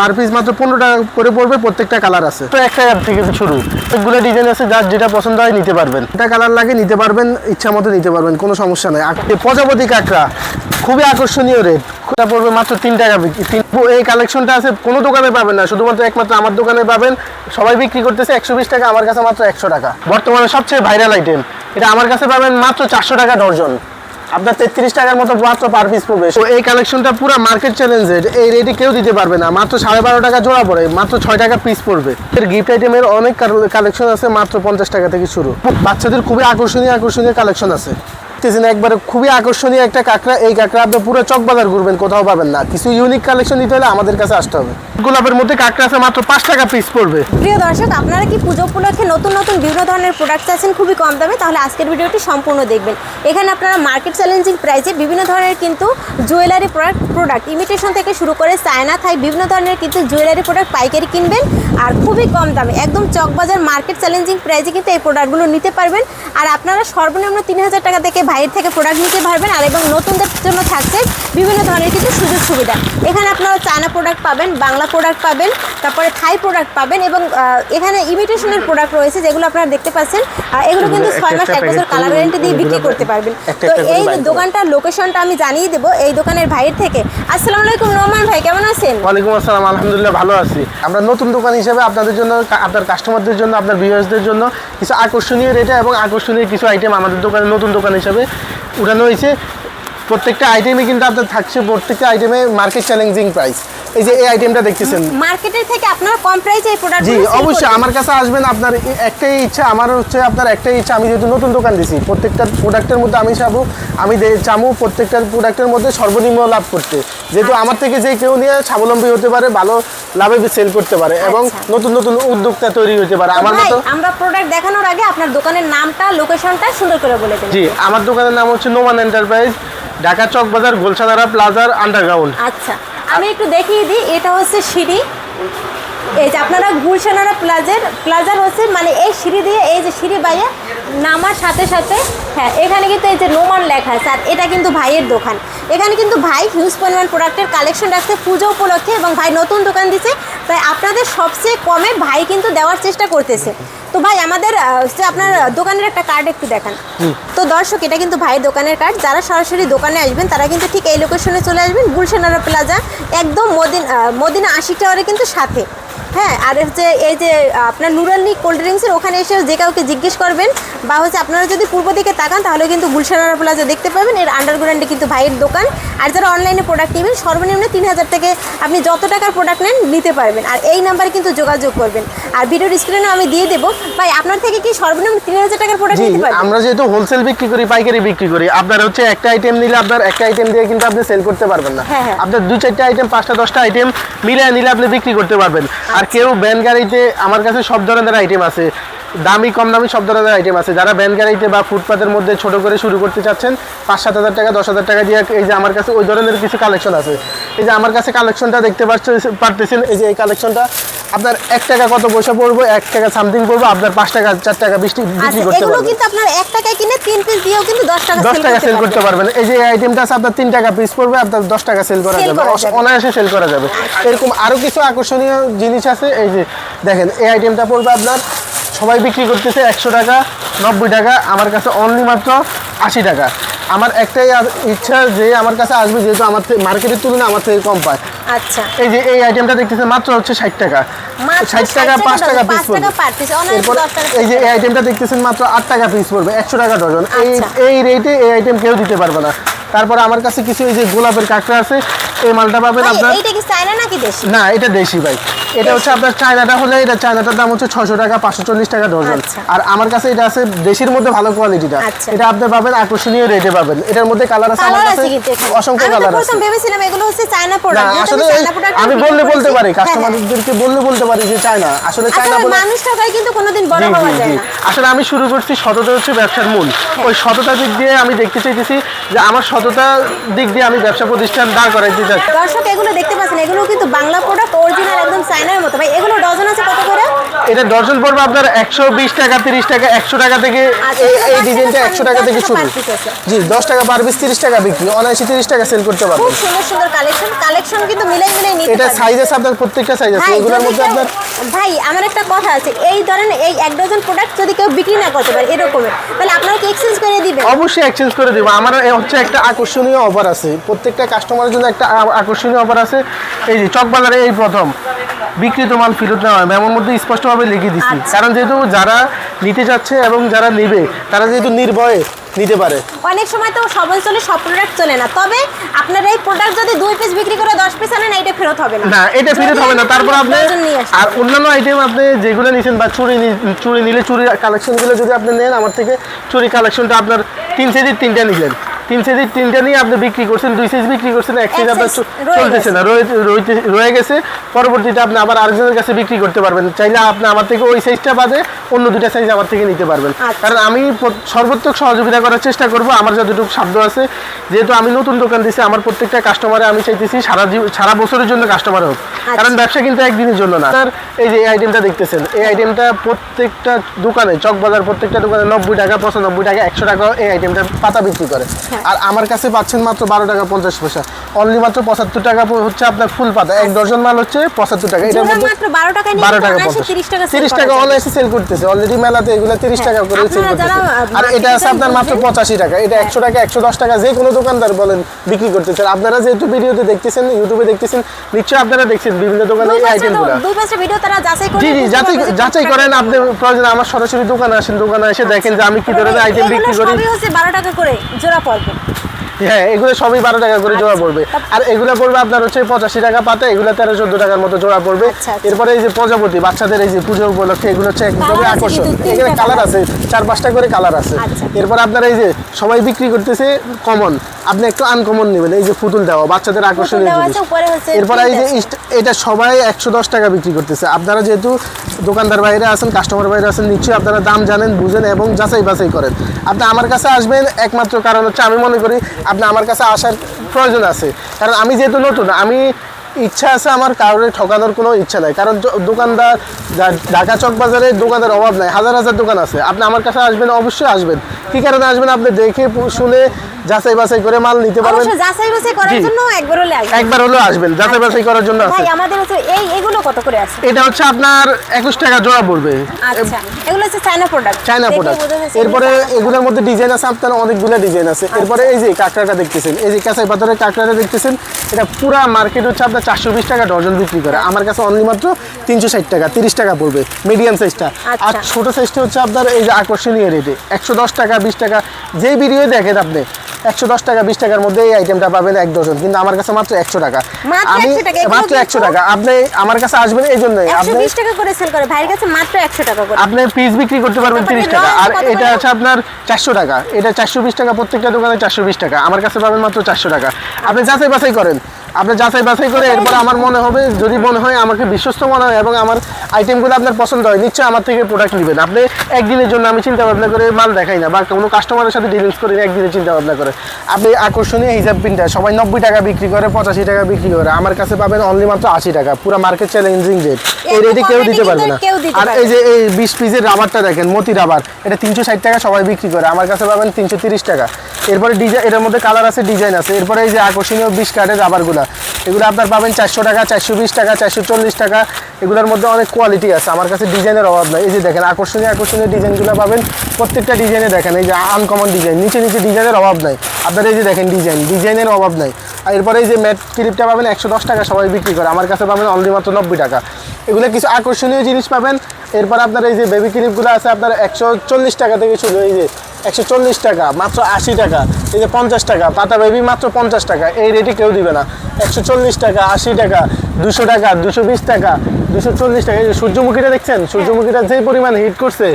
Per piece মাত্র পনেরো টাকা করে পড়বে প্রত্যেকটা কালার আছে। তো একটা থেকে শুরু। অনেকগুলো ডিজাইন আছে যার যেটা পছন্দ হয় নিতে পারবেন। এটা কালার লাগে নিতে পারবেন ইচ্ছা মতো নিতে পারবেন কোনো সমস্যা নেই। প্রজাপতি কাঁকড়া খুবই আকর্ষণীয় রেট। এটা পড়বে মাত্র তিন টাকা বিক্রি। এই কালেকশনটা আছে কোনো দোকানে পাবেন না শুধুমাত্র একমাত্র আমার দোকানে পাবেন। সবাই বিক্রি করতেছে একশো বিশ টাকা আমার কাছে মাত্র একশো টাকা। বর্তমানে সবচেয়ে ভাইরাল আইটেম এটা আমার কাছে পাবেন মাত্র চারশো টাকা ডর্জন আপনার তেত্রিশ টাকার মতো মাত্র পার পিস পড়বে। তো এই কালেকশনটা পুরো মার্কেট চ্যালেঞ্জের এই রেটে কেউ দিতে পারবে না। মাত্র সাড়ে বারো টাকা জোড়া পড়ে। মাত্র ছয় টাকা পিস পড়বে। এর গিফট আইটেমের অনেক কালেকশন আছে, মাত্র পঞ্চাশ টাকা থেকে শুরু। বাচ্চাদের খুবই আকর্ষণীয় আকর্ষণীয় কালেকশন আছে। দেখতেছেন একবারে খুবই আকর্ষণীয় একটা কাঁকড়া, এই কাঁকড়া আপনি পুরো চকবাজার ঘুরবেন, কোথাও পাবেন না। কিছু ইউনিক কালেকশন দিতে হলে আমাদের কাছে আসতে হবে। গোলাপের মধ্যে কাঁকড়া আছে, মাত্র পাঁচ টাকা পিস পড়বে। প্রিয় দর্শক, আপনারা কি পুজো উপলক্ষে নতুন নতুন বিভিন্ন ধরনের প্রোডাক্ট আছেন খুবই কম দামে? তাহলে আজকের ভিডিওটি সম্পূর্ণ দেখবেন। এখানে আপনারা মার্কেট চ্যালেঞ্জিং প্রাইসে বিভিন্ন ধরনের কিন্তু জুয়েলারি প্রোডাক্ট প্রোডাক্ট ইমিটেশন থেকে শুরু করে চায়না, থাই, বিভিন্ন ধরনের কিন্তু জুয়েলারি প্রোডাক্ট পাইকারি কিনবেন, আর খুবই কম দামে, একদম চকবাজার মার্কেট চ্যালেঞ্জিং প্রাইসে কিন্তু এই প্রোডাক্টগুলো নিতে পারবেন। আর আপনারা সর্বনিম্ন তিন হাজার টাকা থেকে বাইরের থেকে প্রোডাক্ট নিতে পারবেন আর এবং নতুনদের জন্য থাকছে বিভিন্ন ধরনের কিন্তু সুযোগ সুবিধা। এখানে আপনারা চায়না প্রোডাক্ট পাবেন বাংলা প্রোডাক্ট পাবেন তারপরে থাই প্রোডাক্ট পাবেন এবং আহ, এখানে ইমিটেশনের প্রোডাক্ট রয়েছে যেগুলো আপনারা দেখতে পাচ্ছেন। এগুলো কিন্তু ছয় মাস এক বছর কালার গ্যারেন্টি দিয়ে বিক্রি করতে পারবেন। তো এই দোকানটার লোকেশনটা আমি জানিয়ে দেবো এই দোকানের ভাইয়ের থেকে। আসসালামু আলাইকুম রহমান ভাই কেমন আছেন? ওয়ালাইকুম আসসালাম আলহামদুলিল্লাহ ভালো আছি। আমরা নতুন দোকান হিসেবে আপনাদের জন্য আপনার কাস্টমারদের জন্য আপনার ভিউয়ার্সদের জন্য কিছু আকর্ষণীয় রেটে এবং আকর্ষণীয় কিছু আইটেম আমাদের দোকানে নতুন দোকান হিসেবে উঠানো হয়েছে। প্রত্যেকটা আইটেমে কিন্তু আপনার থাকছে প্রত্যেকটা আইটেমে মার্কেট চ্যালেঞ্জিং প্রাইস এই যে এই আইটেমটা দেখতেছেন। মার্কেটের থেকে আপনারা কম প্রাইসে এই প্রোডাক্ট জি অবশ্যই আমার কাছে আসবেন আপনার একটাই ইচ্ছা আমার হচ্ছে আপনার একটাই ইচ্ছা আমি যেহেতু নতুন দোকান দিছি প্রত্যেকটা প্রোডাক্টের মধ্যে আমি চাবো আমি চাবো প্রত্যেকটা প্রোডাক্টের মধ্যে সর্বনিম্ন লাভ করতে। যেহেতু আমার থেকে যে কেউ নিয়ে স্বাবলম্বী হতে পারে ভালো লাভে সেল করতে পারে এবং আচ্ছা। নতুন নতুন উদ্যোক্তা তৈরি হতে পারে। আমার মতো আমরা প্রোডাক্ট দেখানোর আগে আপনার দোকানের নামটা লোকেশনটা সুন্দর করে বলে দেবেন জি আমার দোকানের নাম হচ্ছে নোমান এন্টারপ্রাইজ ঢাকা চক বাজার, গোলসাদারা প্লাজার আন্ডারগ্রাউন্ড আচ্ছা আমি একটু দেখিয়ে দিই, এটা হচ্ছে সিঁড়ি। এই যে আপনারা গুলশানারা প্লাজার প্লাজার হচ্ছে মানে এই সিঁড়ি দিয়ে এই যে সিঁড়ি বাইয়ে নামার সাথে সাথে হ্যাঁ এখানে কিন্তু এই যে নোমান লেখা আছে, আর এটা কিন্তু ভাইয়ের দোকান। এখানে কিন্তু ভাই হিউজ পরিমাণ প্রোডাক্টের কালেকশন রাখছে, পুজো উপলক্ষে, এবং ভাই নতুন দোকান দিছে। তাই আপনাদের সবচেয়ে কমে ভাই কিন্তু দেওয়ার চেষ্টা করতেছে। তো ভাই আমাদের হচ্ছে আপনার দোকানের একটা কার্ড একটু দেখান। তো দর্শক এটা কিন্তু ভাই দোকানের কার্ড যারা সরাসরি দোকানে আসবেন তারা কিন্তু ঠিক এই লোকেশনে চলে আসবেন গুলশানারা প্লাজা একদম মদিন মদিনা আশি টাওয়ারে কিন্তু সাথে। হ্যাঁ আর হচ্ছে এই যে আপনার নুরালি কোল্ড ড্রিঙ্কসের ওখানে এসে যে কাউকে জিজ্ঞেস করবেন বা হচ্ছে আপনারা যদি পূর্ব দিকে তাকান তাহলে কিন্তু গুলশানারা প্লাজা দেখতে পাবেন। এর আন্ডারগ্রাউন্ডে কিন্তু ভাইয়ের দোকান। আর যারা অনলাইনে প্রোডাক্ট নেবেন সর্বনিম্ন তিন হাজার থেকে আপনি যত টাকার প্রোডাক্ট নেন নিতে পারবেন। আর এই নাম্বারে কিন্তু যোগাযোগ করবেন। আর ভিডিওর স্ক্রিনে আমি দিয়ে দেবো ভাই আপনার থেকে কি সর্বনিম্ন তিন হাজার টাকার প্রোডাক্ট নিতে পারবেন? আমরা যেহেতু হোলসেল বিক্রি করি পাইকারি বিক্রি করি আপনার হচ্ছে একটা আইটেম নিলে আপনার একটা আইটেম দিয়ে কিন্তু আপনি সেল করতে পারবেন না। হ্যাঁ, হ্যাঁ। আপনার দুই চারটা আইটেম পাঁচটা দশটা আইটেম মিলিয়ে নিলে আপনি বিক্রি করতে পারবেন। আর কেউ ব্যান গাড়িতে, আমার কাছে সব ধরনের আইটেম আছে। দামি, কম দামি সব ধরনের আইটেম আছে। যারা ব্যান গাড়িতে বা ফুটপাতের মধ্যে ছোট করে শুরু করতে চাচ্ছেন, পাঁচ সাত হাজার টাকা, দশ হাজার টাকা দিয়ে এই যে আমার কাছে ওই ধরনের কিছু কালেকশন আছে। এই যে আমার কাছে কালেকশনটা দেখতে পাচ্ছ পারতেছেন, এই যে এই কালেকশনটা আপনার এক টাকা কত পয়সা পড়ব এক টাকা সামথিং পড়ব আপনার পাঁচ টাকা চার টাকা বিক্রি বিক্রি আচ্ছা করতে পারবেন। কিন্তু আপনার এক টাকায় কিনে তিন পিস দিয়েও কিন্তু দশ টাকা দশ টাকা সেল করতে পারবেন। এই যে আইটেমটা আছে আপনার তিন টাকা পিস পড়বে আপনার দশ টাকা সেল করা যাবে। অনায়াসে সেল করা যাবে। এরকম আরও কিছু আকর্ষণীয় জিনিস আছে এই যে দেখেন এই আইটেমটা পড়বে আপনার সবাই বিক্রি করতেছে একশো টাকা নব্বই টাকা আমার কাছে অনলি মাত্র আশি টাকা। আমার একটাই ইচ্ছা যে আমার কাছে আসবে যেহেতু আমার মার্কেটের তুলনায় আমার থেকে কম পায়। আচ্ছা। এই যে এই আইটেমটা দেখতেছে মাত্র হচ্ছে ষাট টাকা। ষাট টাকা পাঁচ টাকা পিস এরপর এই যে এই আইটেমটা দেখতেছেন মাত্র আট টাকা পিস পড়বে একশো টাকা ডজন। এই আচ্ছা। এই রেটে এই আইটেম কেউ দিতে পারবে না। তারপর আমার কাছে কিছু এই যে গোলাপের কাঁকড়া আছে এই মালটা পাবেন আপনার এইটা কি চায়না নাকি দেশি? না এটা দেশি ভাই। এটা হচ্ছে আপনার চায়নাটা হলে এটা চায়নাটার দাম হচ্ছে ছশো টাকা পাঁচশো চল্লিশ টাকা ডজন। আচ্ছা। আর আমার কাছে এটা আছে দেশির মধ্যে ভালো কোয়ালিটিটা। আচ্ছা। এটা আপনি পাবেন আকর্ষণীয় রেটে পাবেন। এটার মধ্যে কালার আছে আমার কাছে অসংখ্য কালার আছে। ভেবেছিলাম এগুলো হচ্ছে চায়না প্রোডাক্ট আসলে আমি বললে বলতে পারি কাস্টমারদেরকে বললে বলতে পারি যে চায়না আসলে চায়না বলে মানুষ টাকায় কিন্তু কোনোদিন বড় হওয়া যায় না। আসলে আমি শুরু করছি সততা হচ্ছে ব্যবসার মূল। ওই সততা দিক দিয়ে আমি দেখতে চাইতেছি যে আমার সততা দিক দিয়ে আমি ব্যবসা প্রতিষ্ঠান দাঁড় করাইতে চাচ্ছি। দর্শক এগুলো দেখতে পাচ্ছেন এগুলো কিন্তু বাংলা প্রোডাক্ট অরিজিনাল একদম চায়নার মতো। ভাই এগুলো ডজন আছে কত করে? এটা ডজন পড়বে আপনার একশো বিশ টাকা তিরিশ টাকা একশো টাকা থেকে আচ্ছা, এই- ডিজাইনটা টাকা একশো টাকা থেকে শুরু। জি দশ টাকা পার পিস তিরিশ টাকা বিক্রি। অনায়াসি তিরিশ টাকা সেল করতে পারবেন। খুব সুন্দর সুন্দর কালেকশন কালেকশন কিন্তু মিলাই মিলাই নিতে এটা সাইজ আছে আপনার প্রত্যেকটা সাইজ আছে। এগুলোর মধ্যে আপনার ভাই আমার একটা কথা আছে। এই ধরেন এই এক ডজন প্রোডাক্ট যদি কেউ বিক্রি না করতে পারে এরকমের তাহলে আপনারা কি এক্সচেঞ্জ করে দিবেন? অবশ্যই এক্সচেঞ্জ করে দিব। আমার হচ্ছে একটা আকর্ষণীয় অফার আছে। প্রত্যেকটা কাস্টমারের জন্য একটা আকর্ষণীয় অফার আছে। এই যে চকবাজারে এই প্রথম। বিক্রিত মাল ফেরত নেওয়া হবে এমন মধ্যে স্পষ্টভাবে লিখে দিচ্ছি। আচ্ছা। কারণ যেহেতু যারা নিতে যাচ্ছে এবং যারা নেবে তারা যেহেতু নির্ভয়ে নিতে পারে। অনেক সময় তো সব অঞ্চলে সব প্রোডাক্ট চলে না। তবে আপনার এই প্রোডাক্ট যদি দুই পিস বিক্রি করে দশ পিস আনেন এটা ফেরত হবে না। না এটা ফেরত হবে না। তারপর আপনি আর অন্যান্য আইটেম আপনি যেগুলো নিছেন বা চুরি চুরি নিলে চুরি কালেকশনগুলো যদি আপনি নেন আমার থেকে চুরি কালেকশনটা আপনার তিন কেজির তিনটা নিলেন। তিন কেজির তিনটা নিয়ে আপনি বিক্রি করছেন দুই সাইজ বিক্রি করছেন এক সাইজ আপনার চলতেছে না রয়ে গেছে। পরবর্তীতে আপনি আবার আরেকজনের কাছে বিক্রি করতে পারবেন। চাইলে আপনি আমার থেকে ওই সাইজটা বাদে অন্য দুটা সাইজ আমার থেকে নিতে পারবেন। আচ্ছা। কারণ আমি সর্বোত্তক সহযোগিতা করার চেষ্টা করব আমার যতটুকু সাধ্য আছে। যেহেতু আমি নতুন দোকান দিছি আমার প্রত্যেকটা কাস্টমারে আমি চাইতেছি সারা সারা বছরের জন্য কাস্টমার হোক। কারণ ব্যবসা কিন্তু একদিনের জন্য না। স্যার এই যে এই আইটেমটা দেখতেছেন এই আইটেমটা প্রত্যেকটা দোকানে চকবাজার প্রত্যেকটা দোকানে নব্বই টাকা পঁচানব্বই টাকা একশো টাকা এই আইটেমটা পাতা বিক্রি করে। আর আমার কাছে পাচ্ছেন মাত্র বারো টাকা পঞ্চাশ পয়সা। অনলি মাত্র পঁচাত্তর টাকা হচ্ছে আপনার ফুল পাতা। এক ডজন মাল হচ্ছে পঁচাত্তর টাকা। এটা মাত্র বারো টাকা নিয়ে বারো টাকা অনায়াসে পঞ্চাশ। তিরিশ টাকা sell তিরিশ করা টাকা যায়। অনলাইনে সেল করতেছে। অলরেডি মেলাতে এগুলো তিরিশ টাকা করে সেল করতেছে। আর এটা আছে আপনার মাত্র বুঝেন। পঁচাশি টাকা। এটা একশো টাকা একশো দশ টাকা যে কোনো দোকানদার বলেন বিক্রি করতেছে। আপনারা যেহেতু ভিডিওতে দেখতেছেন ইউটিউবে দেখতেছেন নিশ্চয়ই আপনারা দেখছেন বিভিন্ন দোকানে এই আইটেমগুলো দুই পাঁচটা ভিডিও তারা যাচাই করে জি জি যাচাই যাচাই করেন আপনি। প্রয়োজন আমার সরাসরি দোকানে আসেন দোকানে এসে দেখেন যে আমি কি। ধরনের আইটেম বিক্রি করি। সবই হচ্ছে বারো টাকা করে জোড়া পড়বে হ্যাঁ এগুলো সবই বারো টাকা করে জোড়া আচ্ছা। পড়বে। আর এগুলো পড়বে আপনার হচ্ছে পঁচাশি টাকা পাতা এগুলো তেরো চোদ্দ টাকার মতো জোড়া পড়বে। আচ্ছা, আচ্ছা। এরপরে এই যে প্রজাপতি বাচ্চাদের এই যে পুজো উপলক্ষে এগুলো হচ্ছে একদমই আকর্ষণ। এখানে কালার আছে চার পাঁচটা করে কালার আছে। এরপর আপনার এই যে সবাই বিক্রি করতেছে কমন আপনি একটু আনকমন নেবেন এই যে পুতুল দেওয়া বাচ্চাদের আকর্ষণীয় দেওয়া জিনিস। এরপর এই যে এটা সবাই একশো দশ টাকা বিক্রি করতেছে। আপনারা যেহেতু দোকানদার বাইরে আছেন কাস্টমার বাইরে আছেন নিশ্চয়ই আপনারা দাম জানেন বুঝেন এবং যাচাই বাছাই করেন। আপনি আমার কাছে আসবেন একমাত্র কারণ হচ্ছে আমি মনে করি আপনি আমার কাছে আসার প্রয়োজন আছে। কারণ আমি যেহেতু নতুন আমি ইচ্ছা আছে আমার কারোর ঠকানোর কোনো ইচ্ছা নাই। কারণ দোকানদার ঢাকা চক বাজারে দোকানের অভাব নাই হাজার হাজার দোকান আছে। আপনি আমার কাছে আসবেন অবশ্যই আসবেন। কী কারণে আসবেন? আপনি দেখে শুনে যাচাই বাছাই করে মাল নিতে পারবেন। যাচাই বাছাই করার জন্য একবার হলে আসবে একবার হলেও আসবেন যাচাই বাছাই করার জন্য আছে। ভাই আমাদের হচ্ছে এই এগুলো কত করে আছে? এটা হচ্ছে আপনার একুশ টাকা জোড়া পড়বে। আচ্ছা। এগুলো হচ্ছে চায়না প্রোডাক্ট চায়না প্রোডাক্ট এরপরে এগুলোর মধ্যে ডিজাইন আছে আপনার অনেকগুলো ডিজাইন আছে। এরপরে এই যে কাঁকড়াটা দেখতেছেন এই যে কাঁচাই পাথরের কাঁকড়াটা দেখতেছেন এটা পুরা মার্কেট হচ্ছে আপনার চারশো বিশ টাকা ডজন বিক্রি করে। আমার কাছে অনলি মাত্র তিনশো ষাট টাকা তিরিশ টাকা পড়বে মিডিয়াম সাইজটা আর আচ্ছা। ছোটো সাইজটা হচ্ছে আপনার এই যে আকর্ষণীয় রেটে একশো দশ টাকা বিশ টাকা যেই ভিডিও দেখেন আপনি একশো দশ টাকা বিশ টাকার মধ্যে এই আইটেমটা পাবেন এক ডজন কিন্তু আমার কাছে মাত্র একশো টাকা। আমি 100 টাকা, এগুলো মাত্র একশো টাকা। আপনি আমার কাছে আসবেন এই জন্যই। একশো আপনি টাকা করে সেল করে ভাইয়ের কাছে মাত্র একশো টাকা করে। আপনি পিস বিক্রি করতে পারবেন তিরিশ টাকা। আর এটা? আছে আপনার চারশো টাকা। এটা চারশো বিশ টাকা প্রত্যেকটা দোকানে চারশো বিশ টাকা। আমার কাছে পাবেন মাত্র চারশো টাকা। আপনি যাচাই বাছাই করেন। আপনি যাচাই বাছাই করে এরপর আমার মনে হবে যদি মনে হয় আমাকে বিশ্বস্ত মনে হয় এবং আমার আইটেমগুলো আপনার পছন্দ হয় নিশ্চয়ই আমার থেকে প্রোডাক্ট নেবেন। আপনি একদিনের জন্য আমি চিন্তা ভাবনা করে মাল দেখাই না বা কোনো কাস্টমারের সাথে ডিলিংস করি একদিনের চিন্তা ভাবনা করে। আপনি আকর্ষণীয় হিসাব পিনটা সবাই নব্বই টাকা বিক্রি করে পঁচাশি টাকা বিক্রি করে আমার কাছে পাবেন অনলি মাত্র আশি টাকা পুরো মার্কেট চ্যালেঞ্জিং রেট এই রেটে কেউ দিতে পারবে না। আর এই যে এই বিশ পিসের রাবারটা দেখেন মতি রাবার এটা তিনশো ষাট টাকা সবাই বিক্রি করে আমার কাছে পাবেন তিনশো তিরিশ টাকা। এরপরে ডিজাইন এটার মধ্যে কালার আছে ডিজাইন আছে। এরপরে এই যে আকর্ষণীয় বিশ কার্ডের রাবারগুলো এগুলো আপনার পাবেন চারশো টাকা, চারশো বিশ টাকা, চারশো চল্লিশ টাকা। এগুলোর মধ্যে অনেক কোয়ালিটি আছে। আমার কাছে ডিজাইনের অভাব নাই। এই যে দেখেন, আকর্ষণীয় আকর্ষণীয় ডিজাইনগুলো পাবেন। প্রত্যেকটা ডিজাইনে দেখেন, এই যে আনকমন ডিজাইন নিচে নিচে ডিজাইনের অভাব নাই। আপনারা এই যে দেখেন ডিজাইন ডিজাইনের অভাব নাই। আর এরপরে এই যে ম্যাট ক্লিপটা পাবেন একশো দশ টাকা, সবাই বিক্রি করে। আমার কাছে পাবেন অনলি মাত্র নব্বই টাকা। এগুলো কিছু আকর্ষণীয় জিনিস পাবেন। এরপর আপনার এই যে বেবি ক্লিপগুলো আছে, আপনার একশো চল্লিশ টাকা থেকে শুরু এই যে একশো চল্লিশ টাকা মাত্র আশি টাকা। এই যে পঞ্চাশ টাকা পাতা বেবি মাত্র পঞ্চাশ টাকা এই রেটে কেউ দিবে না। একশো চল্লিশ টাকা আশি টাকা দুশো টাকা দুশো বিশ টাকা দুশো চল্লিশ টাকা। এই যে সূর্যমুখীটা দেখছেন? সূর্যমুখীটা যে পরিমাণ হিট করছে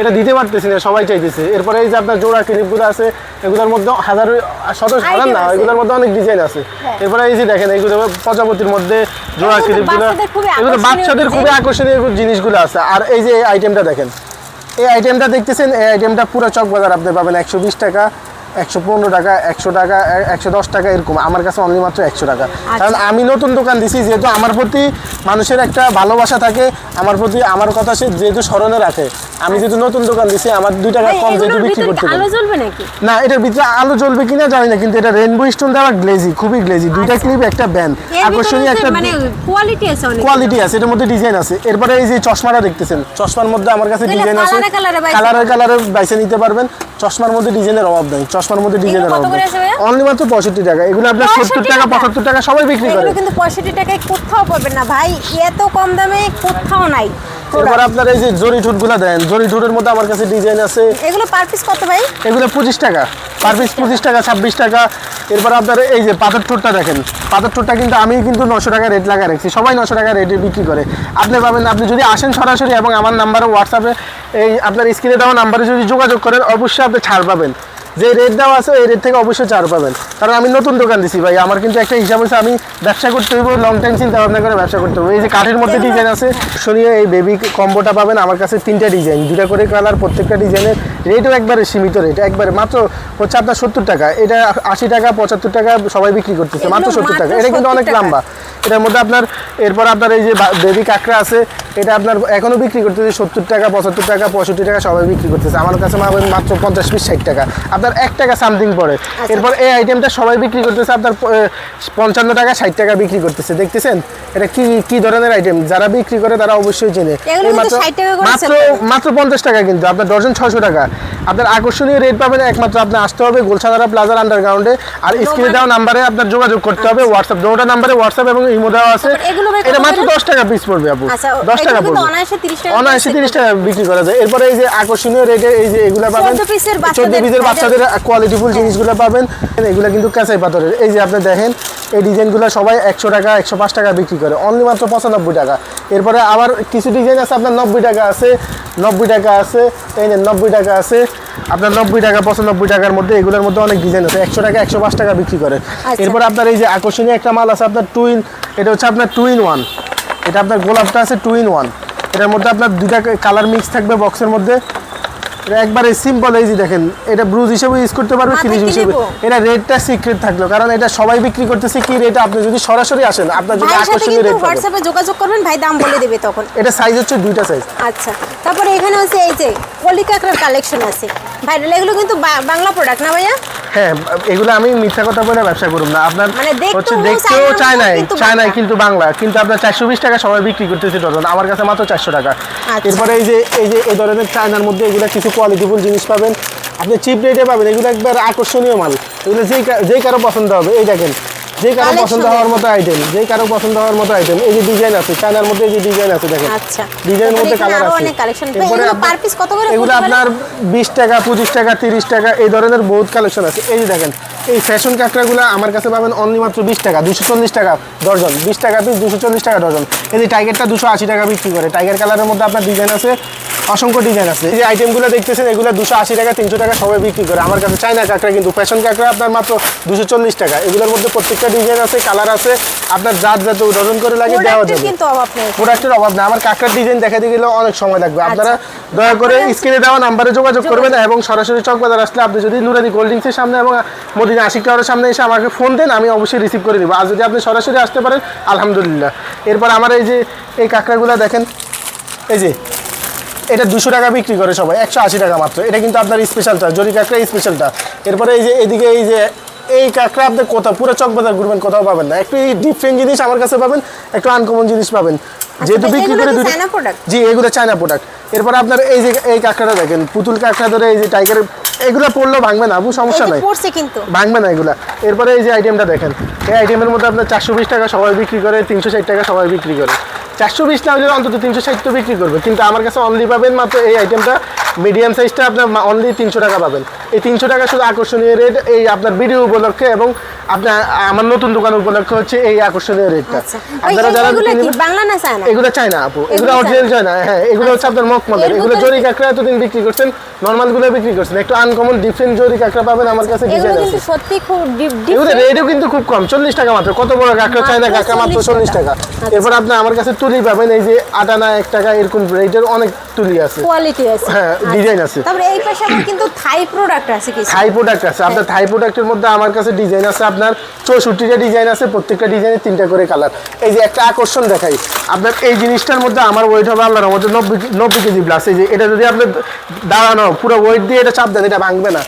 এটা দিতে পারতেছি না সবাই চাইতেছে। এরপরে এই যে আপনার জোড়া ক্লিপগুলো আছে এগুলোর মধ্যে হাজার শত হাজার না এগুলোর মধ্যে অনেক ডিজাইন আছে। হ্যাঁ। এরপরে এই যে দেখেন এইগুলো প্রজাপতির মধ্যে জোড়া ক্লিপগুলো এগুলো বাচ্চাদের খুবই আকর্ষণীয় জিনিসগুলো আছে। আর এই যে আইটেমটা দেখেন এই আইটেমটা দেখতেছেন এই আইটেমটা পুরো চক বাজার আপনি পাবেন একশো বিশ টাকা। একশো পনেরো টাকা একশো টাকা একশো দশ টাকা এরকম। আমার কাছে অনলি মাত্র একশো টাকা। কারণ আমি নতুন দোকান দিছি যেহেতু আমার প্রতি মানুষের একটা ভালোবাসা থাকে আমার প্রতি আমার কথা সে যেহেতু স্মরণে রাখে আমি যেহেতু নতুন দোকান দিছি আমার দুই টাকা কম যেহেতু বিক্রি করতে পারি। না এটার ভিতরে আলো জ্বলবে কিনা জানি না কিন্তু এটা রেনবো স্টোন দেওয়া গ্লেজি খুবই গ্লেজি দুইটা ক্লিপ একটা ব্যান্ড আচ্ছা। এর ভিতরে আকর্ষণীয় একটা মানে কোয়ালিটি আছে কোয়ালিটি আছে এটার মধ্যে ডিজাইন আছে। এরপরে এই যে চশমাটা দেখতেছেন চশমার মধ্যে আমার কাছে ডিজাইন আছে। কালারের কালারের বাইসে। নিতে পারবেন। চশমার মধ্যে ডিজাইনের অভাব নেই। চশমার মধ্যে ডিজাইনের কত অভাব করে আছে ভাইয়া? অনলি মাত্র পঁয়ষট্টি টাকা। এগুলো আপনার 65 সত্তর টাকা? পঁচাত্তর টাকা সবাই বিক্রি করে। কিন্তু পঁয়ষট্টি টাকায় কোথাও পাবেন না ভাই। এত কম দামে কোথাও নাই। এরপর আপনার এই যে জরি ঠুটগুলো দেন জরি ঠুটের মধ্যে আমার কাছে ডিজাইন আছে। এগুলো পার পিস কত ভাই? এগুলো পঁচিশ টাকা। পার পিস পঁচিশ টাকা ছাব্বিশ টাকা। এরপর আপনার এই যে পাথর ঠোঁটটা দেখেন। পাথর ঠোঁটটা কিন্তু আমি কিন্তু নশো টাকা রেট লাগা রাখছি। সবাই নশো টাকা রেটে বিক্রি করে। আপনি পাবেন আপনি যদি আসেন সরাসরি এবং আমার নাম্বারে হোয়াটসঅ্যাপে এই আপনার স্ক্রিনে দেওয়া নাম্বারে যদি যোগাযোগ করেন অবশ্যই আপনি ছাড় পাবেন। যে রেট দেওয়া আছে এই রেট থেকে অবশ্যই চার পাবেন। কারণ আমি নতুন দোকান দিছি ভাই আমার কিন্তু একটা হিসাব হচ্ছে আমি ব্যবসা করতে হইব লং টাইম চিন্তা ভাবনা করে ব্যবসা করতে হবে এই যে কাঠের মধ্যে ডিজাইন আছে শুনিয়ে এই বেবি কম্বোটা পাবেন আমার কাছে তিনটা ডিজাইন দুটা করে কালার প্রত্যেকটা ডিজাইনের রেটও একবারে সীমিত রেট একবারে মাত্র হচ্ছে আপনার সত্তর টাকা। এটা আশি টাকা পঁচাত্তর টাকা সবাই বিক্রি করতেছে মাত্র সত্তর টাকা। এটা কিন্তু অনেক। লম্বা। এটার মধ্যে আপনার এরপর আপনার এই যে বেবি কাঁকড়া আছে এটা আপনার এখনও বিক্রি করতেছে সত্তর টাকা পঁচাত্তর টাকা পঁয়ষট্টি টাকা সবাই বিক্রি করতেছে। আমার কাছে মাত্র পঞ্চাশ পিস ষাট টাকা। আপনার এক টাকা সামথিং পড়ে। এরপর এই আইটেমটা সবাই বিক্রি করতেছে আপনার পঞ্চান্ন টাকা ষাট টাকা বিক্রি করতেছে। দেখতেছেন? এটা কি কি ধরনের আইটেম যারা বিক্রি করে তারা অবশ্যই চেনে। কিন্তু মাত্র 60 টাকা করে মাত্র মাত্র পঞ্চাশ টাকা কিন্তু। আপনার ডজন ছশো টাকা। আপনার আকর্ষণীয় রেট পাবেন একমাত্র আপনি আসতে হবে গোলসাদারা প্লাজার আন্ডারগ্রাউন্ডে আর স্ক্রিনে দেওয়া নাম্বারে আপনার যোগাযোগ করতে হবে হোয়াটসঅ্যাপ দুটো নাম্বারে হোয়াটসঅ্যাপ এবং ইমো মোটাও আছে। কত এটা মাত্র করে? দশ টাকা পিস পড়বে আপু। আচ্ছা, দশ টাকা পড়বে। অনায়াসে 30 টাকা অনায়াসে করে তিরিশ টাকা বিক্রি করা যায়। এরপরে এই যে আকর্ষণীয় রেটে এই যে এগুলা পাবেন। 14 পিসের চোদ্দ বাচ্চাদের পিসের বাচ্চাদের কোয়ালিটিফুল জিনিসগুলো পাবেন। এগুলা কিন্তু কাঁচাই পাথরের। এই যে আপনি দেখেন এই ডিজাইনগুলো সবাই একশো টাকা একশো পাঁচ টাকা বিক্রি করে। অনলি মাত্র পঁচানব্বই টাকা। এরপরে আবার কিছু ডিজাইন আছে আপনার নব্বই টাকা আছে নব্বই টাকা আছে এই যে নব্বই টাকা আছে আপনার নব্বই টাকা পঁচানব্বই টাকার মধ্যে এগুলোর মধ্যে অনেক ডিজাইন আছে একশো টাকা একশো পাঁচ টাকা বিক্রি করে। আচ্ছা। এরপর আপনার এই যে আকর্ষণীয় একটা মাল আছে আপনার টুইন এটা হচ্ছে আপনার টুইন ওয়ান এটা আপনার গোলাপটা আছে টু ইন ওয়ান এটার মধ্যে আপনার দুটা কালার মিক্স থাকবে বক্সের মধ্যে। এটা একবারে সিম্পল এই যে দেখেন এটা ব্রুজ হিসেবে ইউজ করতে পারবে ফিনিশ হিসেবে। এটা রেটটা সিক্রেট থাকল কারণ এটা সবাই বিক্রি করতেছে কি রেট আপনি যদি সরাসরি আসেন আপনার যদি আকর্ষণীয় রেট হোয়াটসঅ্যাপে যোগাযোগ করবেন ভাই দাম বলে দেবে তখন। এটা সাইজ হচ্ছে দুইটা সাইজ আচ্ছা তারপরে এখানে হচ্ছে এই যে কলিকাকড়ার কালেকশন আছে। ভাইরাল এগুলো কিন্তু বাংলা প্রোডাক্ট না ভাইয়া? হ্যাঁ এগুলো আমি মিথ্যা কথা বলে ব্যবসা করব না। আপনার মানে হচ্ছে দেখতেও চায় নাই কিন্তু চায় নাই। কিন্তু বাংলা। কিন্তু আপনার চারশো বিশ টাকা সবাই বিক্রি করতেছে ডজন। আমার কাছে মাত্র চারশো টাকা। আচ্ছা। এরপরে এই যে এই যে এই ধরনের চায়নার মধ্যে এগুলো কিছু কোয়ালিটিফুল জিনিস পাবেন। আপনি চিপ রেটে পাবেন। এগুলো একবার আকর্ষণীয় মাল। এগুলো যেই যেই কারও পছন্দ হবে। এই দেখেন যে কারও পছন্দ হওয়ার মতো আইটেম যে কারও পছন্দ হওয়ার মতো আইটেম এই যে ডিজাইন আছে চায়নার মধ্যে এই যে ডিজাইন আছে দেখেন। আচ্ছা। ডিজাইনের মধ্যে কালার আছে। অনেক কালেকশন এগুলো পার পিস কত করে এগুলো আপনার বিশ টাকা পঁচিশ টাকা তিরিশ টাকা এই ধরনের বহুত কালেকশন আছে। এই যে দেখেন এই ফ্যাশন কাঁকড়াগুলো আমার কাছে পাবেন অনলি মাত্র বিশ টাকা দুশো চল্লিশ টাকা ডজন। বিশ টাকা পিস দুশো চল্লিশ টাকা ডজন। এই যে টাইগারটা দুশো আশি টাকা বিক্রি করে। টাইগার কালারের মধ্যে আপনার ডিজাইন আছে অসংখ্য ডিজাইন আছে। এই যে আইটেমগুলো দেখতেছেন এগুলো দুশো আশি টাকা তিনশো টাকা সবাই বিক্রি করে। আমার কাছে চায়না কাঁকড়া কিন্তু ফ্যাশন কাঁকড়া আপনার মাত্র দুশো চল্লিশ টাকা। এগুলোর মধ্যে প্রত্যেকটা ডিজাইন আছে কালার আছে আপনার যার যাতে ডজন করে লাগে দেওয়া যাবে। কিন্তু অভাব নেই। প্রোডাক্টের অভাব না আমার কাঁকড়ার ডিজাইন দেখাতে গেলে অনেক সময় লাগবে। আপনারা দয়া করে স্ক্রিনে দেওয়া নাম্বারে যোগাযোগ করবেন এবং সরাসরি চকবাজার আসলে আপনি যদি নুরানি কোল্ড ড্রিঙ্কসের সামনে এবং মদিনা আশিক টাওয়ারের সামনে এসে আমাকে ফোন দেন আমি অবশ্যই রিসিভ করে দেবো আর যদি আপনি সরাসরি আসতে পারেন আলহামদুলিল্লাহ। এরপর আমার এই যে এই কাঁকড়াগুলো দেখেন। এই যে এটা দুশো টাকা বিক্রি করে সবাই একশো আশি টাকা মাত্র। এটা কিন্তু আপনার স্পেশালটা জরি কাঁকড়া স্পেশালটা এরপরে এই যে এদিকে এই যে এই কাঁকড়া আপনি কোথাও পুরো চকবাজার ঘুরবেন কোথাও পাবেন না। একটু এই ডিফারেন্ট জিনিস আমার কাছে পাবেন একটু আনকমন জিনিস পাবেন। যেহেতু বিক্রি করে জি এগুলো চায়না প্রোডাক্ট এরপর আপনার এই যে এই কাঁকড়াটা দেখেন পুতুল কাঁকড়া ধরে এই যে টাইগার এগুলো পড়লেও ভাঙবে না আপু সমস্যা নাই। কিন্তু। ভাঙবে না এগুলা। এরপরে এই যে আইটেমটা দেখেন এই আইটেমের মধ্যে আপনার চারশো বিশ টাকা সবাই বিক্রি করে তিনশো ষাট টাকা সবাই বিক্রি করে। চারশো বিশ না হলে অন্তত তিনশো ষাট তো বিক্রি করবে। কিন্তু আমার কাছে অনলি পাবেন মাত্র এই আইটেমটা মিডিয়াম সাইজটা আপনার অনলি তিনশো টাকা পাবেন। এই তিনশো টাকা শুধু আকর্ষণীয় রেট এই আপনার ভিডিও উপলক্ষে এবং আপনার আমার নতুন দোকান উপলক্ষে হচ্ছে এই আকর্ষণীয় রেটটা আচ্ছা। ওই এগুলো কি বাংলা না আপু। এগুলো এগুলো অরিজিনাল চাই না হ্যাঁ এগুলো হচ্ছে আপনার মকমলের এগুলো জরি কাঁকড়া এতদিন বিক্রি করছেন নর্মালগুলো বিক্রি করছেন। একটু আনকমন ডিফারেন্ট জরি কাঁকড়া পাবেন আমার কাছে এগুলো ডিজাইন আছে। কিন্তু সত্যি খুব ডিপ এগুলো রেটও কিন্তু খুব কম চল্লিশ টাকা মাত্র। কত বড় কাঁকড়া চায় না কাঁকড়া? মাত্র চল্লিশ টাকা। আচ্ছা। এরপর আপনি আমার কাছে তুলি পাবেন এই যে আটানা এক টাকা এরকম রেটের অনেক তুলি আছে। কোয়ালিটি আছে। হ্যাঁ ডিজাইন আছে। তারপরে এই পাশে আবার কিন্তু থাই প্রোডাক্ট আছে কিছু। থাই প্রোডাক্ট আছে। আপনার থাই প্রোডাক্টের মধ্যে আমার কাছে ডিজাইন আছে আপনার চৌষট্টিটা ডিজাইন আছে প্রত্যেকটা ডিজাইনে তিনটা করে কালার এই যে একটা আকর্ষণ দেখাই আপনার এই জিনিসটার মধ্যে আমার ওয়েট হবে আল্লাহর মধ্যে নব্বই নব্বই কেজি প্লাস এই যে এটা যদি আপনি দাঁড়ানো পুরো ওয়েট দিয়ে এটা চাপ দেন এটা ভাঙবে না।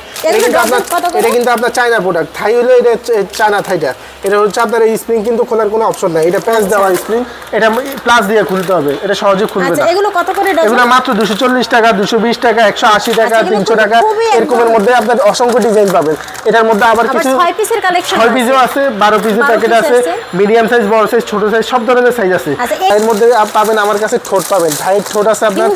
এটা কিন্তু আপনার চায়না প্রোডাক্ট থাই হলো এটা চায়না থাইটা এটা হচ্ছে আপনার এই স্প্রিং কিন্তু খোলার কোনো অপশন নাই। এটা প্যাচ দেওয়া স্প্রিং এটা প্লাস দিয়ে খুলতে হবে। এটা সহজে খুলবে আচ্ছা না। এগুলো কত করে এগুলো মাত্র দুশো চল্লিশ টাকা দুশো বিশ টাকা একশো আশি টাকা আচ্ছা, এগুলো তিনশো খুবই- টাকা। এরকমের মধ্যে আপনার অসংখ্য ডিজাইন পাবেন। এটার মধ্যে আবার কিছু ছয় পিসের কালেকশন ছয় পিসও আছে। বারো পিসের প্যাকেট আছে। মিডিয়াম সাইজ বড় সাইজ ছোট সাইজ সব ধরনের সাইজ আছে। আচ্ছা, এর মধ্যে পাবেন আমার কাছে ঠোঁট পাবেন। থাইয়ের ঠোঁট আছে আপনার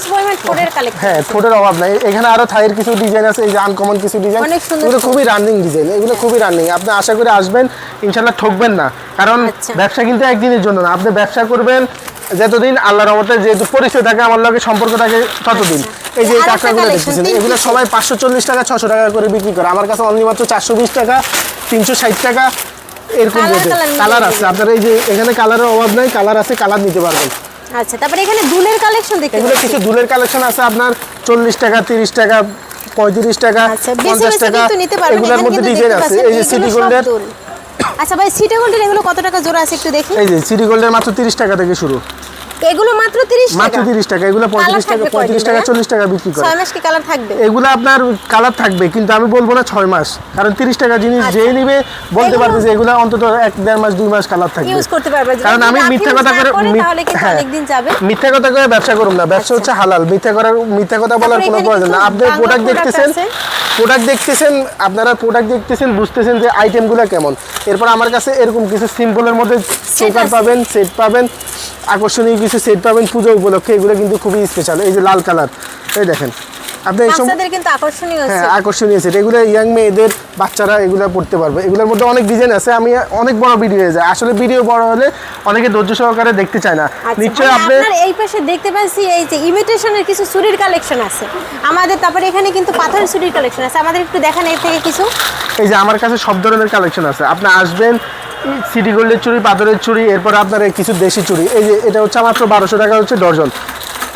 হ্যাঁ ঠোঁটের অভাব নাই। এখানে আরও থাইয়ের কিছু ডিজাইন আছে এই যে আনকমন কিছু ডিজাইন এগুলো খুবই রানিং ডিজাইন এগুলো খুবই রানিং আপনি আশা করে আসবেন ইনশাল্লাহ ঠকবেন না। কারণ আচ্ছা। ব্যবসা কিন্তু একদিনের জন্য না। আপনি ব্যবসা করবেন যতদিন আল্লাহর রহমতে যেহেতু পরিচয় থাকে আমার লগে সম্পর্ক থাকে ততদিন। এই যে এই কাঁকড়াগুলো দেখতেছেন এগুলো সবাই পাঁচশো চল্লিশ টাকা ছশো টাকা করে বিক্রি করে। আমার কাছে অনলি মাত্র চারশো বিশ টাকা তিনশো ষাট টাকা এরকম কালার আছে। আপনার এই যে এখানে কালারের অভাব নাই কালার আছে কালার নিতে পারবেন। আচ্ছা তারপরে এখানে দুলের কালেকশন দেখতে এগুলো কিছু দুলের কালেকশন আছে আপনার চল্লিশ টাকা তিরিশ টাকা পঁয়ত্রিশ টাকা আচ্ছা পঞ্চাশ টাকা এগুলোর মধ্যে ডিজাইন আছে। এই যে সিটি গোল্ডের আচ্ছা ভাই সিটি গোল্ডের এগুলো কত টাকা জোড়া আছে একটু দেখি? এই যে সিটি গোল্ডের মাত্র তিরিশ টাকা থেকে শুরু। এগুলো মাত্র 30 মাত্র টাকা তিরিশ টাকা এগুলো পঁয়ত্রিশ টাকা থাকবে পঁয়ত্রিশ কয়দিন, টাকা হ্যাঁ? চল্লিশ টাকা বিক্রি করে। ছয় মাস কি কালার থাকবে? এগুলো আপনার কালার থাকবে কিন্তু আমি বলব না ছয় মাস কারণ তিরিশ টাকা জিনিস আচ্ছা। যেই নিবে বলতে পারবে যে এগুলো অন্তত এক দেড় মাস দুই মাস কালার থাকবে। ইউজ করতে পারবে। কারণ আমি মিথ্যা কথা করে তাহলে কিন্তু হ্যাঁ, অনেকদিন যাবে। মিথ্যা কথা করে ব্যবসা করুন না ব্যবসা হচ্ছে হালাল। মিথ্যা করার মিথ্যা কথা বলার কোনো প্রয়োজন না। আপনি প্রোডাক্ট দেখতেছেন প্রোডাক্ট দেখতেছেন আপনারা প্রোডাক্ট দেখতেছেন বুঝতেছেন যে আইটেমগুলো কেমন। এরপর আমার কাছে এরকম কিছু সিম্পলের মধ্যে চোকার পাবেন সেট পাবেন। আকর্ষণীয় কিছু সেট পাবেন পুজো উপলক্ষে এগুলো কিন্তু খুবই স্পেশাল এই যে লাল কালার এই দেখেন। আপনি এইসব বাচ্চাদের কিন্তু আকর্ষণীয় হ্যাঁ আকর্ষণীয় সেট এগুলো ইয়াং মেয়েদের বাচ্চারা এগুলো পড়তে পারবে। এগুলোর মধ্যে অনেক ডিজাইন আছে আমি অনেক বড় ভিডিও হয়ে যায়। আসলে ভিডিও বড় হলে অনেকে ধৈর্য সহকারে দেখতে চায় না। আচ্ছা, নিশ্চয়ই আপনি এই পাশে দেখতে পাচ্ছি এই যে ইমিটেশনের কিছু চুরির কালেকশন আছে। আমাদের তারপরে এখানে কিন্তু চুরির কালেকশন আছে। আমাদের একটু দেখান এর থেকে কিছু। এই যে আমার কাছে সব ধরনের কালেকশন আছে। আপনি আসবেন সিটি গোল্ডের চুড়ি পাথরের চুড়ি এরপরে আপনার কিছু দেশি চুড়ি এই যে, এটা হচ্ছে মাত্র বারোশো টাকা হচ্ছে ডজন।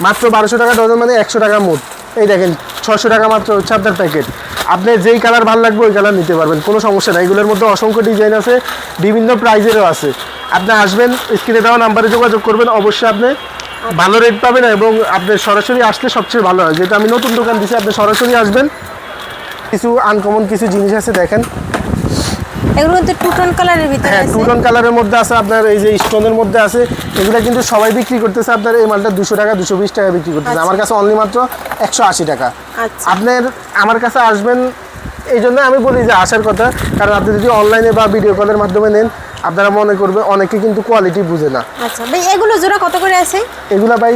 মাত্র বারোশো টাকা ডজন মানে একশো টাকা মুঠ এই দেখেন ছশো টাকা মাত্র হচ্ছে আপনার প্যাকেট। আপনি যেই কালার ভালো লাগবে, ওই কালার নিতে পারবেন, কোনো সমস্যা নাই। এগুলোর মধ্যে অসংখ্য ডিজাইন আছে, বিভিন্ন প্রাইজেরও আছে। আপনি আসবেন, স্ক্রিনে দেওয়া নাম্বারে যোগাযোগ করবেন, অবশ্যই আপনি ভালো রেট পাবেন এবং আপনি সরাসরি আসলে সবচেয়ে ভালো হয়। যেহেতু আমি নতুন দোকান দিচ্ছি আপনি সরাসরি আসবেন। কিছু আনকমন কিছু জিনিস আছে, দেখেন। এগুলো কিন্তু টুটন কালারের ভিতরে হ্যাঁ টুটন কালারের মধ্যে আছে আপনার এই যে স্টোনের মধ্যে আছে এগুলো কিন্তু সবাই বিক্রি করতেছে আপনার এই মালটা দুশো টাকা দুশো বিশ টাকা বিক্রি করতেছে। আচ্ছা। আমার কাছে অনলি মাত্র একশো আশি টাকা। আচ্ছা। আপনার আমার কাছে আসবেন এই জন্য আমি বলি যে আসার কথা কারণ আপনি যদি অনলাইনে বা ভিডিও কলের মাধ্যমে নেন আপনারা মনে করবে অনেকে কিন্তু কোয়ালিটি বুঝে না। আচ্ছা ভাই এগুলো জোড়া কত করে আছে? এগুলা ভাই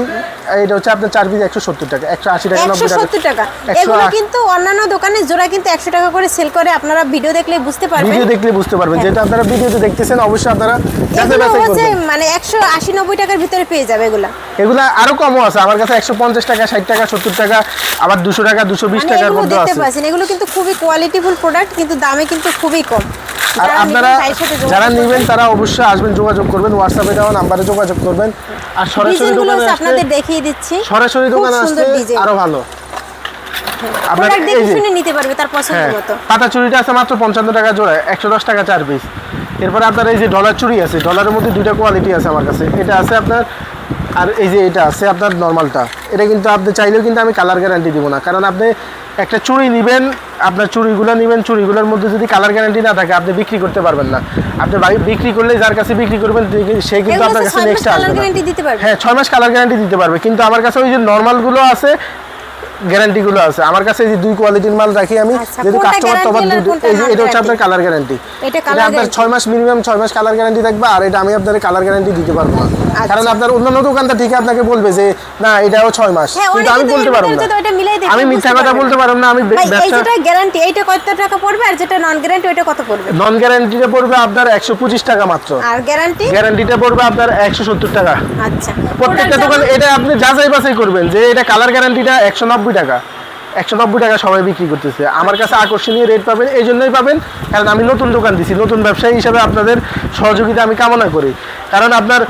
এটা হচ্ছে আপনার চার পিস একশো সত্তর টাকা একশো আশি টাকা একশো সত্তর টাকা। এগুলো কিন্তু অন্যান্য দোকানে জোড়া কিন্তু একশো টাকা করে সেল করে আপনারা ভিডিও দেখলে বুঝতে পারবেন। ভিডিও দেখলে বুঝতে পারবেন হ্যাঁ। যেহেতু আপনারা ভিডিওতে দেখতেছেন অবশ্যই আপনারা এগুলো হচ্ছে মানে একশো আশি নব্বই টাকার ভিতরে পেয়ে যাবে এগুলা। এগুলা আরও কমও আছে আমার কাছে একশো পঞ্চাশ টাকা ষাট টাকা সত্তর টাকা আবার দুশো টাকা দুশো বিশ মানে টাকার এগুলো মধ্যে দেখতে আছে। পাচ্ছেন এগুলো কিন্তু খুবই কোয়ালিটিফুল প্রোডাক্ট কিন্তু দামে কিন্তু খুবই কম। আর আপনারা যারা। নেবেন তারা অবশ্যই আসবেন যোগাযোগ করবেন হোয়াটসঅ্যাপে দেওয়া নাম্বারে যোগাযোগ করবেন। আর সরাসরি দোকানে আপনাদের দেখিয়ে দিচ্ছি। সরাসরি দোকানে আসলে আরও ভালো। আপনার শুনে নিতে পারবে তার পছন্দ হ্যাঁ মতো। পাতা চুড়িটা আছে মাত্র পঞ্চান্ন টাকা জোড়া একশো দশ টাকা চার পিস এরপরে আপনার এই যে ডলার চুরি আছে ডলারের মধ্যে দুইটা কোয়ালিটি আছে আমার কাছে। এটা আছে আপনার আর এই যে এটা আছে আপনার নর্মালটা এটা কিন্তু আপনি চাইলেও কিন্তু আমি কালার গ্যারান্টি দিব না। কারণ আপনি একটা চুড়ি নেবেন আপনার চুড়িগুলো নেবেন চুড়িগুলোর মধ্যে যদি কালার গ্যারান্টি না থাকে আপনি বিক্রি করতে পারবেন না। আপনি বাড়ি বিক্রি করলে যার কাছে বিক্রি করবেন সে- কিন্তু আপনার কাছে নেক্সট আসবে হ্যাঁ ছয় মাস কালার গ্যারান্টি দিতে পারবে। কিন্তু আমার কাছে ওই যে নর্মালগুলো আছে গ্যারান্টিগুলো আছে। আমার কাছে যে দুই কোয়ালিটির মাল রাখি আমি আচ্ছা, যেহেতু কাস্টমার তো আবার কোনটা এই যে এটা হচ্ছে আপনার কালার গ্যারান্টি এটা এটা আপনার ছয় মাস মিনিমাম ছয় মাস কালার গ্যারান্টি থাকবে আর এটা আমি আপনার কালার গ্যারান্টি দিতে পারব না। আচ্ছা। কারণ আপনার অন্যান্য দোকানটা ঠিক আপনাকে বলবে যে না এটাও ছয় মাস। হ্যাঁ, কিন্তু আমি বলতে পারব না। আমি মিথ্যা কথা বলতে পারব না। আমি গ্যারান্টি এইটা কত টাকা পড়বে আর যেটা নন গ্যারান্টি ওইটা কত পড়বে? নন গ্যারান্টিটা পড়বে আপনার একশো পঁচিশ টাকা মাত্র। আর গ্যারান্টি গ্যারান্টিটা পড়বে আপনার একশো সত্তর টাকা। আচ্ছা। প্রত্যেকটা দোকান এটা আপনি যাচাই বাছাই করবেন যে এটা কালার গ্যারান্টিটা একশো নব্বই টাকা। একশো নব্বই টাকা সবাই বিক্রি করতেছে। আমার কাছে আকর্ষণীয় রেট পাবেন, এই জন্যই পাবেন, কারণ আমি নতুন দোকান দিছি, নতুন ব্যবসায়ী হিসাবে আপনাদের সহযোগিতা আমি কামনা করি। কারণ আপনার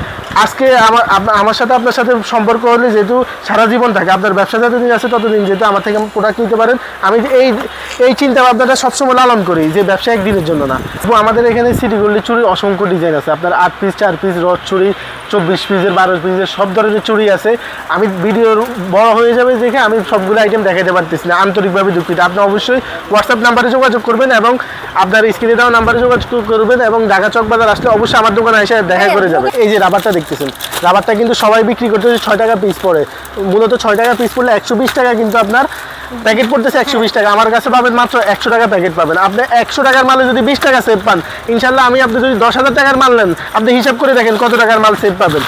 আজকে আমার আমার সাথে আপনার সাথে সম্পর্ক হলে যেহেতু সারা জীবন থাকে, আপনার ব্যবসা যতদিন আছে ততদিন যেহেতু আমার থেকে প্রোডাক্ট নিতে পারেন। আমি এই এই চিন্তা ভাবনাটা সবসময় লালন করি যে ব্যবসা একদিনের জন্য না। আমাদের এখানে সিটি গোল্ডে চুরি অসংখ্য ডিজাইন আছে। আপনার আট পিস চার পিস রড চুরি চব্বিশ পিসের বারো পিসের সব ধরনের চুরি আছে। আমি ভিডিওর বড় হয়ে যাবে দেখে আমি সবগুলো আইটেম দেখাতে পারতেছি না, আন্তরিকভাবে দুঃখিত। আপনি অবশ্যই হোয়াটসঅ্যাপ নাম্বারে যোগাযোগ করবেন এবং আপনার স্ক্রিনে দেওয়া নাম্বারে যোগাযোগ করবেন এবং ঢাকা চক বাজার আসলে অবশ্যই আমার দোকানে এসে দেখা করে যাবে এই যে রাবারটা দেখতেছেন রাবারটা কিন্তু সবাই বিক্রি করতেছে ছয় টাকা পিস পড়ে মূলত ছয় টাকা পিস পড়লে একশো বিশ টাকা কিন্তু আপনার প্যাকেট পড়তেছে একশো বিশ টাকা। আমার কাছে পাবেন মাত্র একশো টাকা প্যাকেট পাবেন। আপনি একশো টাকার মালে যদি বিশ টাকা সেভ পান ইনশাল্লাহ আমি আপনি যদি দশ হাজার টাকার মাল নেন, আপনি হিসাব করে দেখেন কত টাকার মাল সেভ পাবেন।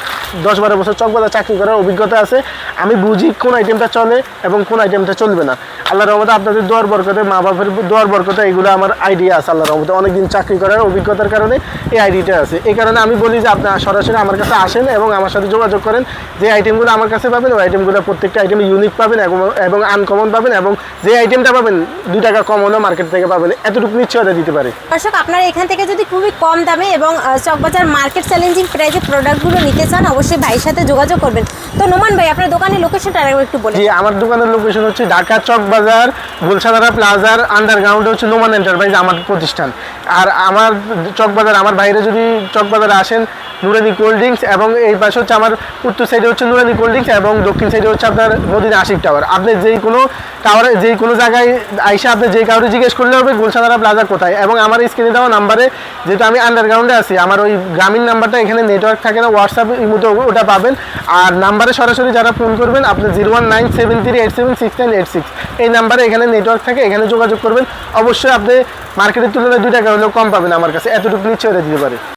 দশ বারো বছর চকবাজার চাকরি করার অভিজ্ঞতা আছে। আমি বুঝি কোন আইটেমটা চলে এবং কোন আইটেমটা চলবে না। আল্লাহ রহমতে আপনাদের দোয়ার বরকতে মা বাবার দোয়ার বরকতে এগুলো আমার আইডিয়া আছে আল্লাহ রহমতে। অনেকদিন চাকরি করার অভিজ্ঞতার কারণে এই আইডিটা আছে। এই কারণে আমি বলি যে আপনি সরাসরি আমার কাছে আসেন এবং আমার সাথে যোগাযোগ করেন। যে আইটেমগুলো আমার কাছে পাবেন ওই আইটেমগুলো প্রত্যেকটা আইটেম ইউনিক পাবেন এবং আনকমন পাবেন এবং যে আইটেমটা পাবেন দু টাকা কম হলেও মার্কেট থেকে পাবেন। এতটুকু নিশ্চয়তা দিতে পারে। দর্শক আপনারা এখান থেকে যদি খুবই কম দামে এবং চকবাজার মার্কেট চ্যালেঞ্জিং প্রাইসে প্রোডাক্টগুলো নিতে চান অবশ্যই ভাইয়ের সাথে যোগাযোগ করবেন। তো নোমান ভাই আপনার দোকানের লোকেশনটা একটু বলে আমার দোকানের লোকেশন হচ্ছে ঢাকা চক বাজার গুলশাদারা প্লাজার আন্ডারগ্রাউন্ডে হচ্ছে নোমান এন্টারপ্রাইজ আমার প্রতিষ্ঠান। আর আমার চকবাজার, আমার বাইরে যদি চকবাজারে আসেন নুরানি কোল্ড ড্রিঙ্কস এবং এই পাশে হচ্ছে আমার উত্তর সাইডে হচ্ছে নুরানি কোল্ড ড্রিঙ্কস এবং দক্ষিণ সাইডে হচ্ছে আপনার মদিনা আশিক টাওয়ার আপনি যেই কোনো টাওয়ারে যেই কোনো জায়গায় আইসা আপনি যে কাউরে জিজ্ঞেস করলে হবে গুলশাদারা প্লাজা কোথায়? এবং আমার স্ক্রিনে দেওয়া নাম্বারে যেহেতু আমি আন্ডারগ্রাউন্ডে আছি, আমার ওই গ্রামীণ নাম্বারটা এখানে নেটওয়ার্ক থাকে না হোয়াটসঅ্যাপ মতো ওটা পাবেন। আর নাম্বারে সরাসরি যারা ফোন করবেন, আপনি zero one nine seven three eight seven six nine eight six এই নাম্বারে এখানে নেটওয়ার্ক থাকে, এখানে যোগাযোগ করবেন। অবশ্যই আপনি মার্কেটের তুলনায় দুই টাকা হলেও কম পাবেন আমার কাছে। এতটুকু নিশ্চয়তা দিতে পারে।